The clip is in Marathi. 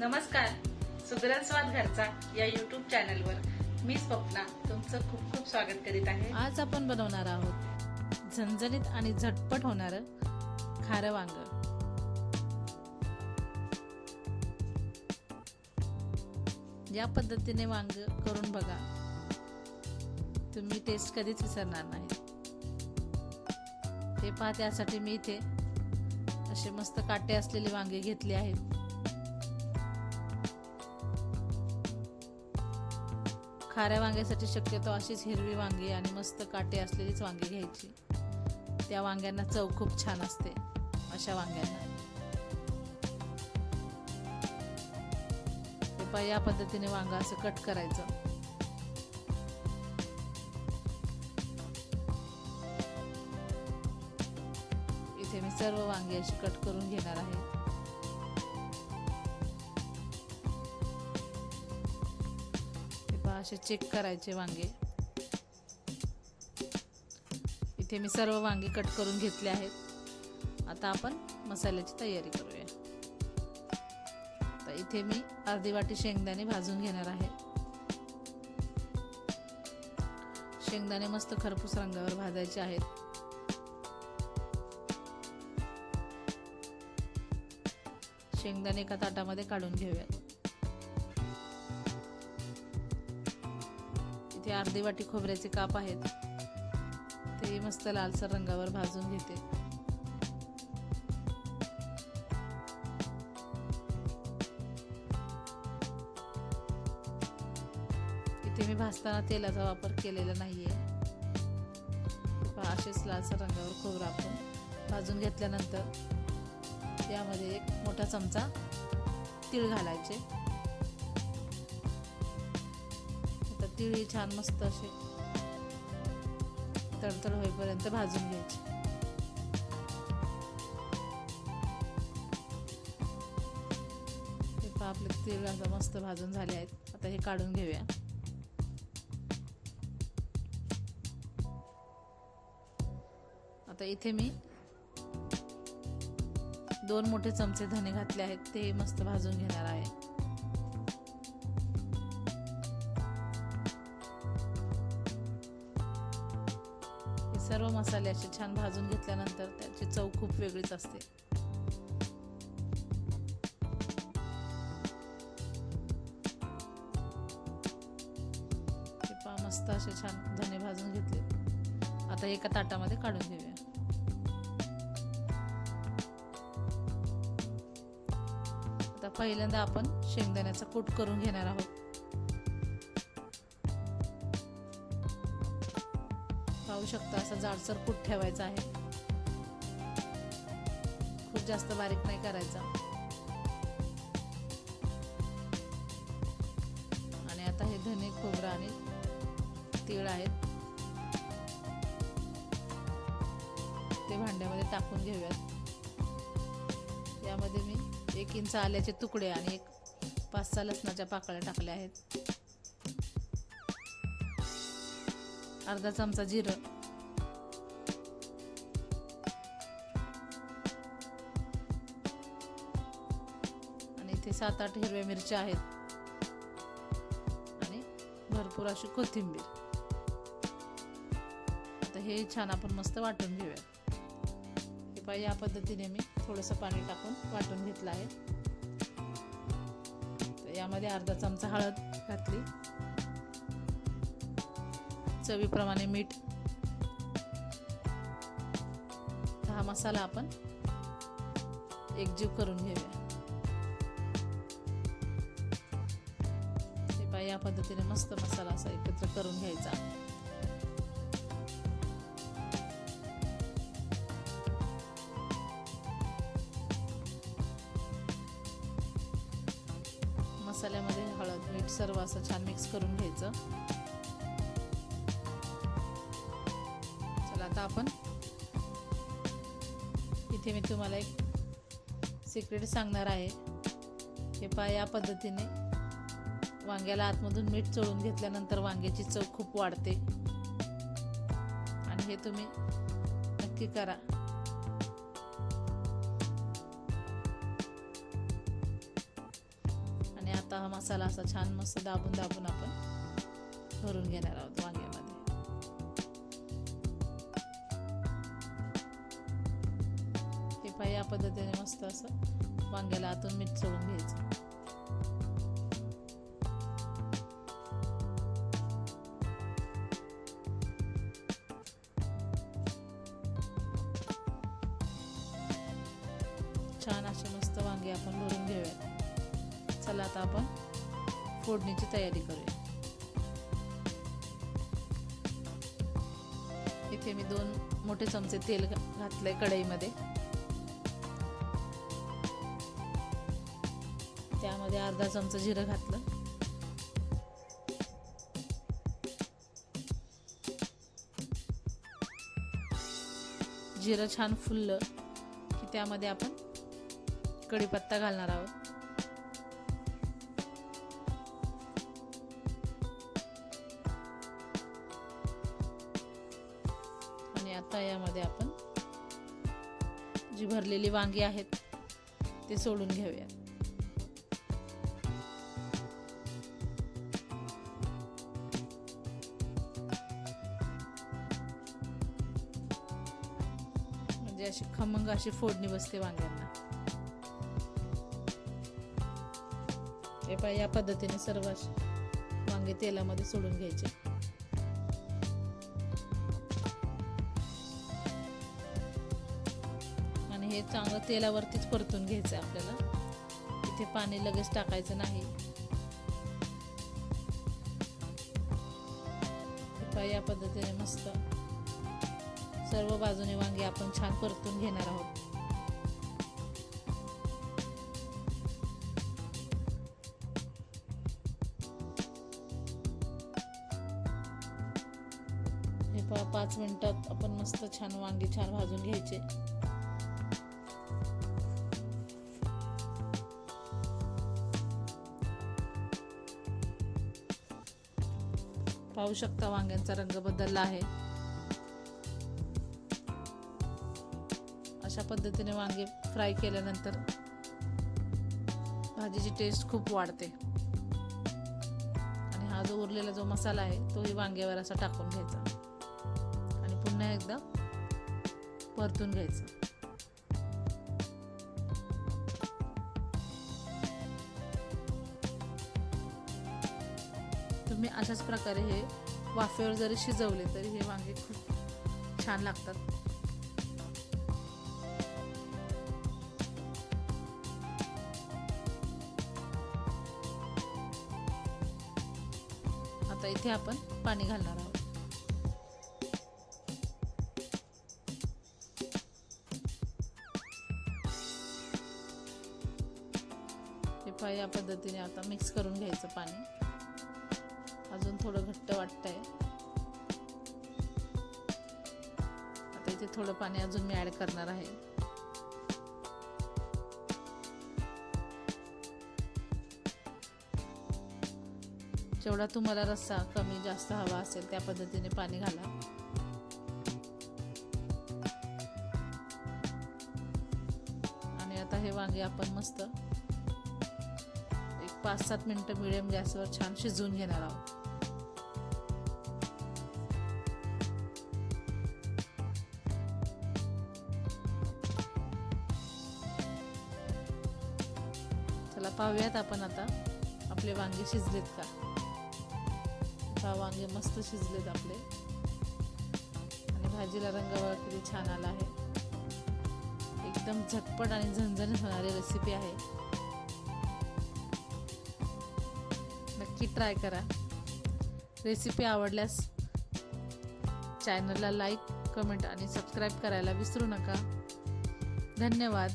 नमस्कार सुग्रण स्वाद घरचा या युट्यूब चॅनलवर मी स्वप्ना तुमचं खूप खूप स्वागत करीत आहे. आज आपण बनवणार आहोत झणझणीत आणि झटपट होणार खारं वांग. या पद्धतीने वांग करून बघा. तुम्ही टेस्ट कधीच विसरणार नाही. ते पहा त्यासाठी मी इथे असे मस्त काटे असलेले वांगे घेतले आहेत. खाऱ्या वांग्यासाठी शक्यतो अशीच हिरवी वांगी आणि मस्त काटे असलेलीच वांगी घ्यायची. त्या वांग्यांना चव खूप छान असते अशा वांग्यांना. ते या पद्धतीने वांग असं कट करायचं. इथे मी सर्व वांगी अशी कट करून घेणार आहे. असे चेक करायचे वांगे. इथे मी सर्व वांगे कट करून घेतले आहेत. आता आपण मसाल्याची तयारी करूया. तर इथे मी अर्धी वाटी शेंगदाणे भाजून घेणार आहे. शेंगदाणे मस्त खरपूस रंगावर भाजायचे आहेत. शेंगदाणे एका ताटामध्ये काढून घेऊयात इथे अर्धी वाटी खोबऱ्याचे काप आहेत. ते मस्त लालसर रंगावर भाजून घेते. इथे मी भाजताना तेलाचा वापर केलेला नाहीये. पहा असेच लालसर रंगावर खोबरं आपण भाजून घेतल्यानंतर त्यामध्ये एक मोठा चमचा तीळ घालायचे. तिळी ही छान मस्त असे तडतड होईपर्यंत भाजून घ्यायचे. आपले तीळ आता मस्त भाजून झाले आहेत. आता हे काढून घेऊया. आता इथे मी दोन मोठे चमचे धने घातले आहेत ते मस्त भाजून घेणार आहे. मसाले असे छान भाजून घेतल्यानंतर त्याची चव खूप वेगळीच असते. मस्त असे छान धने भाजून घेतले. आता एका ताटामध्ये काढून घेऊया. आता पहिल्यांदा आपण शेंगदाण्याचा कूट करून घेणार आहोत. पाहू शकता असा जाडसर कूट ठेवायचा आहे. खूप जास्त बारीक नाही करायचा. आणि आता हे धने खोबरं आणि तीळ आहेत. ते भांड्यामध्ये टाकून घेऊयात. यामध्ये मी एक इंच आल्याचे तुकडे आणि एक पाच सहा लसणाच्या पाकळ्या टाकल्या आहेत. अर्धा चमचा जिरं. आणि इथे सात आठ हिरव्या मिरच्या आहेत. आणि भरपूर अशी कोथिंबीर. आता हे छान आपण मस्त वाटून घेऊया. हे पाहिजे या पद्धतीने मी थोडंसं पाणी टाकून वाटून घेतलं आहे. यामध्ये अर्धा चमचा हळद घातली. चवीप्रमाणे मीठ हा मसाला आपण एकजीव करून घेऊया. हे या पद्धतीने मस्त मसाला असा एकत्र करून घ्यायचा. मसाल्यामध्ये हळद मीठ सर्व असं छान मिक्स करून घ्यायचं. आता आपण. इथे मी तुम्हाला एक सिक्रेट सांगणार आहे. हे पहा या पद्धतीने वांग्याला आतमधून मीठ चोळून घेतल्यानंतर वांग्याची चव खूप वाढते. आणि हे तुम्ही नक्की करा. आणि आता हा मसाला असा छान मस्त दाबून दाबून आपण भरून घेणार आहोत. पद्धतीने मस्त असं वांग्याला आतून मीठ चढून घ्यायचं. छान असे मस्त वांगे आपण भरून घेऊया चला आता आपण फोडणीची तयारी करूया. इथे मी दोन मोठे चमचे तेल घातलंय कढईमध्ये. त्यामध्ये अर्धा चमचा जिरं घातलं. जिरं छान फुललं की त्यामध्ये आपण कढीपत्ता घालणार आहोत. आणि आता यामध्ये आपण जी भरलेली वांगी आहेत ते सोडून घेऊया म्हणजे अशी खमंग अशी फोडणी बसते वांग्यांना. हे पाय या पद्धतीने सर्व वांगे तेलामध्ये सोडून घ्यायचे. आणि हे चांगलं तेलावरतीच परतून घ्यायचं आपल्याला. इथे पाणी लगेच टाकायचं नाही. पाय या पद्धतीने मस्त सर्व बाजूने वांगे आपण छान परतून घेणार आहोत. हे पहा पाच मिनिटात आपण मस्त छान वांगे छान भाजून घ्यायचे. पाहू शकता वांग्यांचा रंग बदलला आहे. अशा पद्धतीने वांगे फ्राय केल्यानंतर भाजीची टेस्ट खूप वाढते. आणि हा जो उरलेला जो मसाला आहे तोही वांग्यावर असा टाकून घ्यायचा. आणि पुन्हा एकदा परतून घ्यायचं. तुम्ही अशाच प्रकारे हे वाफेवर जरी शिजवले तरी हे वांगे खूप छान लागतात. इथे आपण पाणी घालणार आहोत. हे या पद्धतीने आता मिक्स करून घ्यायचं पाणी. अजून थोडं घट्ट वाटतंय. आता इथे थोडं पाणी अजून मी ॲड करणार आहे. जेवढा तुम्हाला रस्सा कमी जास्त हवा असेल त्या पद्धतीने पाणी घाला. आणि आता हे वांगे आपण मस्त एक पाच सात मिनटं मिडियम गॅसवर छान शिजवून घेणार आहोत. चला पाहूयात आपण आता आपले वांगे शिजलेत का? आता वांगे मस्त शिजलेत आपले. आणि भाजीला रंग किती छान आला आहे. एकदम झटपट आणि झणझणीत होणारी रेसिपी आहे. नक्की ट्राय करा. रेसिपी आवडल्यास चॅनलला लाईक कमेंट आणि सबस्क्राईब करायला विसरू नका. धन्यवाद.